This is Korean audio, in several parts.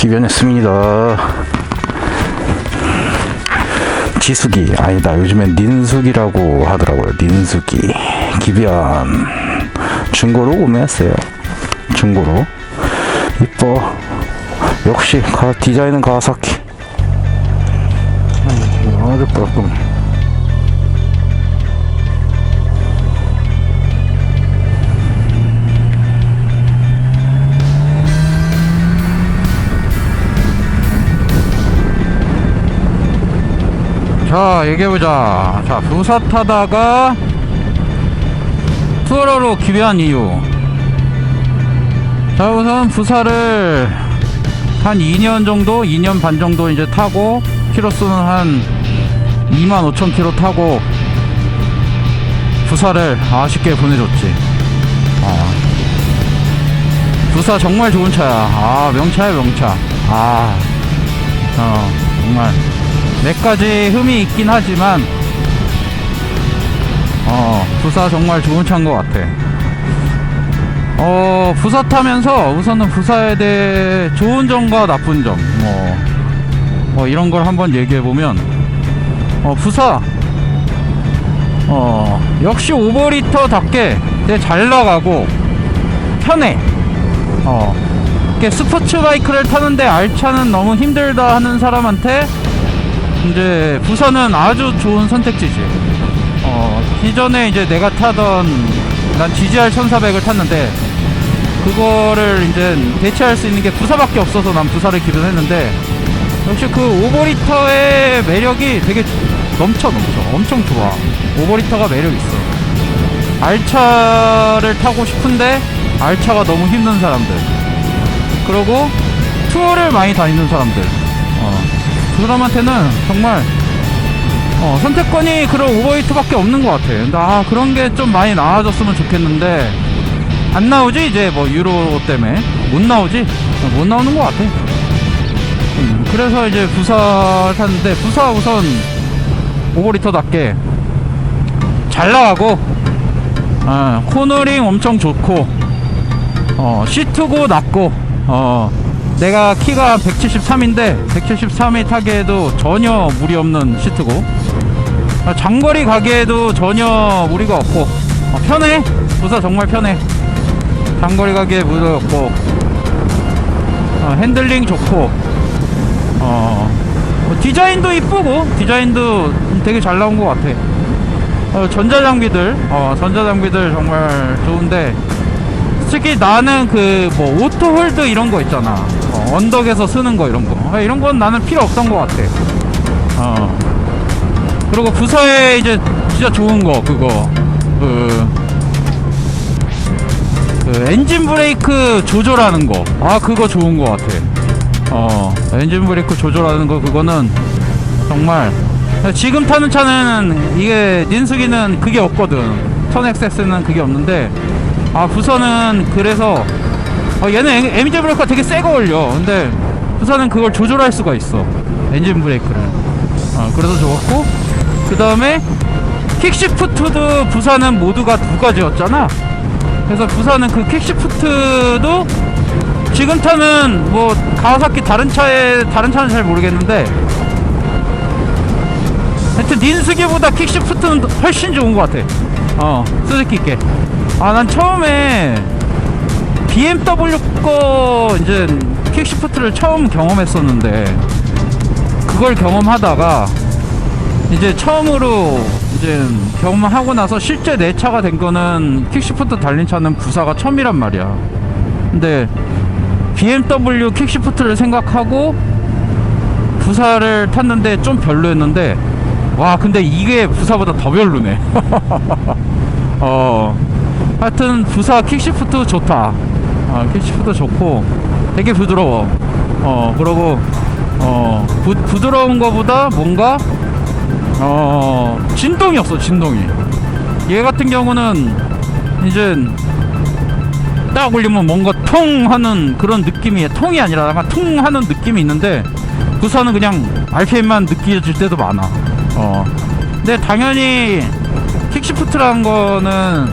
기변했습니다. 지숙이 아니다. 요즘엔 닌숙이라고 하더라고요. 닌숙이 기변 중고로 구매했어요. 중고로 이뻐. 역시 가, 디자인은 가와사키. 아주 조금 자 얘기해보자. 자 부사 타다가 투어러로 기변한 이유. 자 우선 부사를 한 2년 정도 2년 반 정도 이제 타고 키로수는 한 2만 5천 키로 타고 부사를 아쉽게 보내줬지. 아, 부사 정말 좋은 차야. 아 명차야 명차. 아. 어, 정말 몇 가지 흠이 있긴 하지만 어 부사 정말 좋은 차인 것 같아. 어 부사 타면서 우선은 부사에 대해 좋은 점과 나쁜 점 뭐, 뭐 이런 걸 한번 얘기해 보면 어 부사. 어 역시 오버리터답게 잘 나가고 편해. 어 스포츠 바이크를 타는데 알차는 너무 힘들다 하는 사람한테 이제 부산은 아주 좋은 선택지지. 어, 기존에 이제 내가 타던 난 GGR 1400을 탔는데 그거를 이제 대체할 수 있는 게 부사밖에 없어서 난 부사를 기른했는데 역시 그 오버리터의 매력이 되게 넘쳐 넘쳐 엄청 좋아. 오버리터가 매력 있어. 알차를 타고 싶은데 알차가 너무 힘든 사람들. 그리고 투어를 많이 다니는 사람들. 어. 그 사람한테는 정말 어, 선택권이 그런 오버히트밖에 없는 것 같아. 근데 아 그런 게 좀 많이 나아졌으면 좋겠는데 안 나오지 이제 뭐 유로 때문에 못 나오지 못 나오는 것 같아. 음, 그래서 이제 부사 탔는데 부사 우선 오버히터답게 잘 나가고 어, 코너링 엄청 좋고 어, 시트고 낮고 어, 내가 키가 173인데 173이 타기에도 전혀 무리 없는 시트고 아, 장거리 가기에도 전혀 무리가 없고 어, 편해. 부사 정말 편해. 장거리 가기에 무리가 없고 어, 핸들링 좋고 어, 뭐 디자인도 이쁘고 디자인도 되게 잘 나온 것 같아. 어, 전자장비들 어, 전자장비들 정말 좋은데 솔직히 나는 그 뭐 오토 홀드 이런 거 있잖아. 어, 언덕에서 쓰는 거 이런 거. 아, 이런 건 나는 필요 없던 것 같아. 어. 그리고 부사에 이제 진짜 좋은 거 그거. 그, 그 엔진 브레이크 조절하는 거 아 그거 좋은 거 같아. 어. 엔진 브레이크 조절하는 거 그거는 정말. 지금 타는 차는 이게 닌스기는 그게 없거든. 턴 엑세스는 그게 없는데 아 부서는 그래서 어, 얘는 엔- 엔진 브레이크가 되게 세거 올려. 근데 부서는 그걸 조절할 수가 있어. 엔진 브레이크를. 어, 그래서 좋았고. 그 다음에 킥시프트도 부산은 모두가 두 가지였잖아. 그래서 부산은 그 킥시프트도 지금 타는 뭐 가와사키 다른 차에 다른 차는 잘 모르겠는데 하여튼 닌스기보다 킥시프트는 훨씬 좋은 것 같아. 어 스즈키 게. 아난 처음에 BMW 거 이제 킥시프트를 처음 경험했었는데 그걸 경험하다가 이제 처음으로 이제 경험하고 나서 실제 내 차가 된 거는 킥시프트 달린 차는 부사가 처음이란 말이야. 근데 BMW 킥시프트를 생각하고 부사를 탔는데 좀 별로였는데 와 근데 이게 부사보다 더 별로네. 어 하여튼 부사 킥시프트 좋다 어, 킥시프트 좋고 되게 부드러워. 어 그러고 어 부, 부드러운 거보다 뭔가 어 진동이 없어 진동이. 얘 같은 경우는 이제 딱 올리면 뭔가 통 하는 그런 느낌이 통이 아니라 약간 통 하는 느낌이 있는데 부사는 그냥 RPM만 느껴질 때도 많아. 어. 근데 당연히 킥시프트라는 거는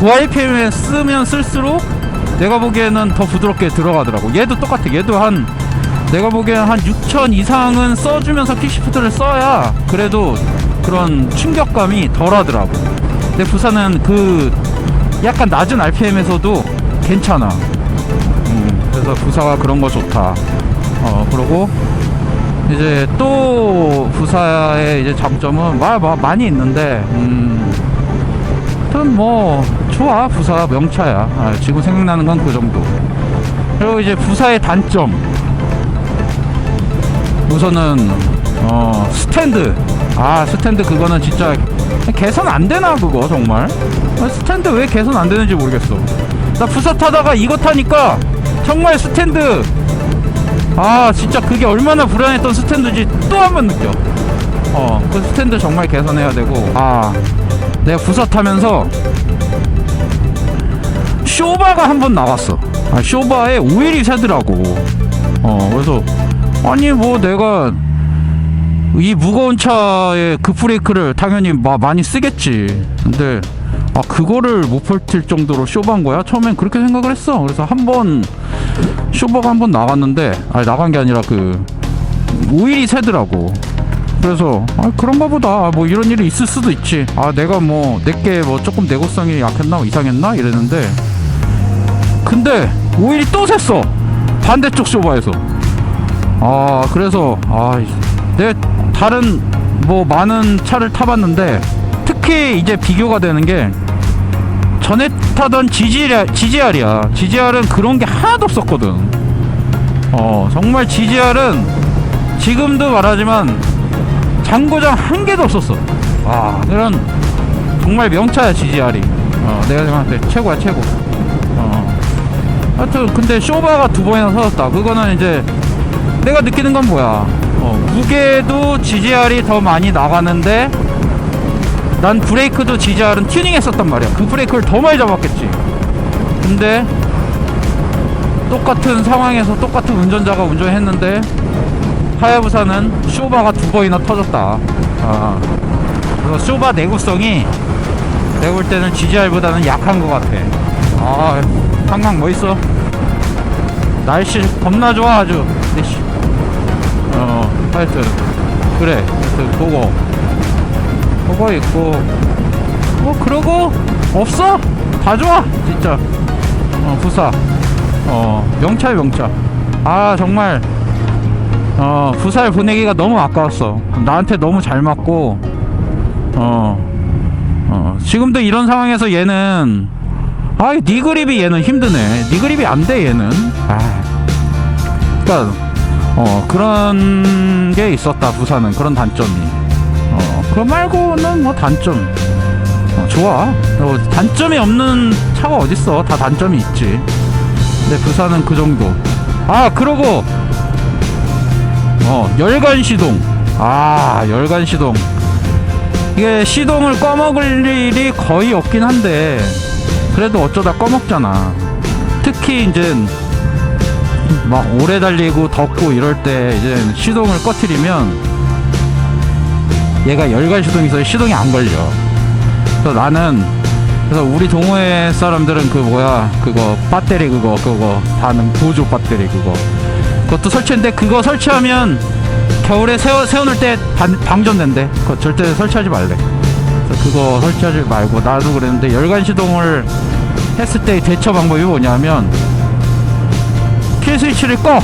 고RPM에 쓰면 쓸수록 내가 보기에는 더 부드럽게 들어가더라고 얘도 똑같아 얘도 한 내가 보기엔 한 6천 이상은 써주면서 킥시프트를 써야 그래도 그런 충격감이 덜 하더라고. 근데 부산은 그 약간 낮은 RPM에서도 괜찮아. 음, 그래서 부사가 그런 거 좋다. 어, 그러고 이제 또 부사의 이제 장점은 마, 마, 많이 있는데, 음, 뭐, 좋아. 부사 명차야. 아, 지금 생각나는 건 그 정도. 그리고 이제 부사의 단점. 우선은, 어, 스탠드. 아, 스탠드 그거는 진짜 개선 안 되나, 그거 정말? 아, 스탠드 왜 개선 안 되는지 모르겠어. 나 부사 타다가 이거 타니까 정말 스탠드 아 진짜 그게 얼마나 불안했던 스탠드지 또 한 번 느껴 어그 스탠드 정말 개선해야 되고 아 내가 부사 타면서 쇼바가 한 번 나왔어. 아 쇼바에 오일이 새더라고. 어 그래서 아니 뭐 내가 이 무거운 차에 급브레이크를 당연히 마, 많이 쓰겠지. 근데 아 그거를 못 버틸 정도로 쇼바인 거야? 처음엔 그렇게 생각을 했어. 그래서 한 번 쇼버가 한 번 나갔는데 아니 나간 게 아니라 그 오일이 새더라고. 그래서 아 그런가 보다. 뭐 이런 일이 있을 수도 있지. 아 내가 뭐 내게 뭐 조금 내구성이 약했나? 이상했나? 이랬는데 근데 오일이 또 샜어 반대쪽 쇼바에서 아 그래서 아내 다른 뭐 많은 차를 타봤는데 특히 이제 비교가 되는 게 전에 타던 GGR, GGR이야. GGR은 그런 게 하나도 없었거든. 어, 정말 GGR은 지금도 말하지만 장고장 한 개도 없었어. 와, 그런 정말 명차야 GGR이. 어, 내가 생각할 때 최고야 최고. 어. 하여튼 근데 쇼바가 두 번이나 터졌다. 그거는 이제 내가 느끼는 건 뭐야? 어, 무게도 GGR이 더 많이 나가는데 난 브레이크도 GGR은 튜닝 했었단 말이야. 그 브레이크를 더 많이 잡았겠지. 근데 똑같은 상황에서 똑같은 운전자가 운전했는데 하야부사는 쇼바가 두 번이나 터졌다. 아, 그래서 쇼바 내구성이 내가 볼 때는 GGR보다는 약한 것 같아. 아, 한강 멋있어. 날씨 겁나 좋아 아주. 씨. 어, 하여튼. 그래. 하여튼 그거 그거 있고. 뭐 그러고? 없어? 다 좋아? 진짜. 어 부사. 어 명차야 명차 아 정말. 어 부사를 보내기가 너무 아까웠어. 나한테 너무 잘 맞고. 어, 어. 지금도 이런 상황에서 얘는 아이 니 그립이 얘는 힘드네. 니 그립이 안 돼 얘는. 아. 그니까 어 그런 게 있었다 부사는 그런 단점이. 어, 그거 말고는 뭐 단점. 어, 좋아. 어, 단점이 없는 차가 어딨어? 다 단점이 있지. 근데 부산은 그 정도. 아 그러고. 어 열간 시동. 아 열간 시동. 이게 시동을 꺼먹을 일이 거의 없긴 한데 그래도 어쩌다 꺼먹잖아 특히 이제 막 오래 달리고 덥고 이럴 때 이제 시동을 꺼트리면 얘가 열간 시동이 있어 시동이 안 걸려. 그래서 나는 그래서 우리 동호회 사람들은 그 뭐야 그거 배터리 그거 그거 다는 보조 배터리 그거 그것도 설치했는데 그거 설치하면 겨울에 세워 세워놓을 때 반, 방전된대. 그거 절대 설치하지 말래. 그거 설치하지 말고 나도 그랬는데 열간 시동을 했을 때 대처 방법이 뭐냐면 킬 스위치를 꺼.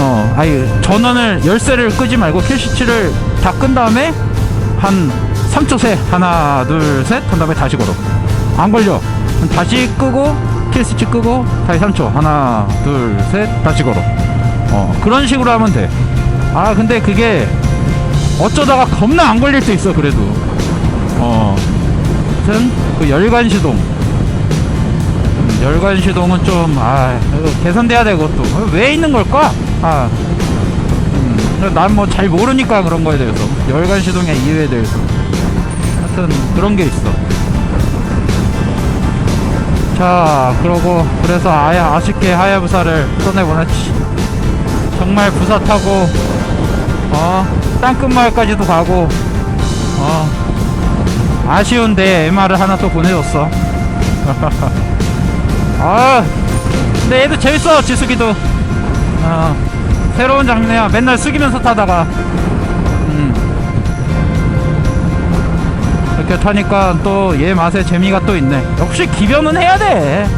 어, 아니 전원을 열쇠를 끄지 말고 킬 스위치를 다 끈 다음에 한 3초 세 하나 둘 셋 한 다음에 다시 걸어. 안 걸려. 다시 끄고 킬 스위치 끄고 다시 3초 하나 둘 셋 다시 걸어. 어 그런 식으로 하면 돼 아 근데 그게 어쩌다가 겁나 안 걸릴 때 있어 그래도. 어. 아무튼 그 열관 시동. 음, 열관 시동은 좀아 개선돼야 돼 그것도. 어, 왜 있는 걸까? 아. 난뭐 잘 모르니까 그런 거에 대해서 열간 시동의 이유에 대해서. 하여튼 그런 게 있어. 자 그러고 그래서 아예 아쉽게 하야부사를 떠내보냈지. 정말 부사 타고 어 땅끝마을까지도 가고 어 아쉬운데 MR을 하나 또 보내줬어. 아 근데 얘도 재밌어 지숙이도. 어, 새로운 장르야. 맨날 숙이면서 타다가. 음. 이렇게 타니까 또 얘 맛에 재미가 또 있네. 역시 기변은 해야 돼.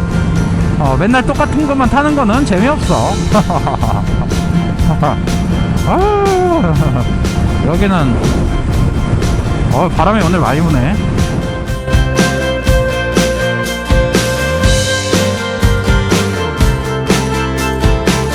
어, 맨날 똑같은 것만 타는 거는 재미없어 아, 여기는 어, 바람이 오늘 많이 부네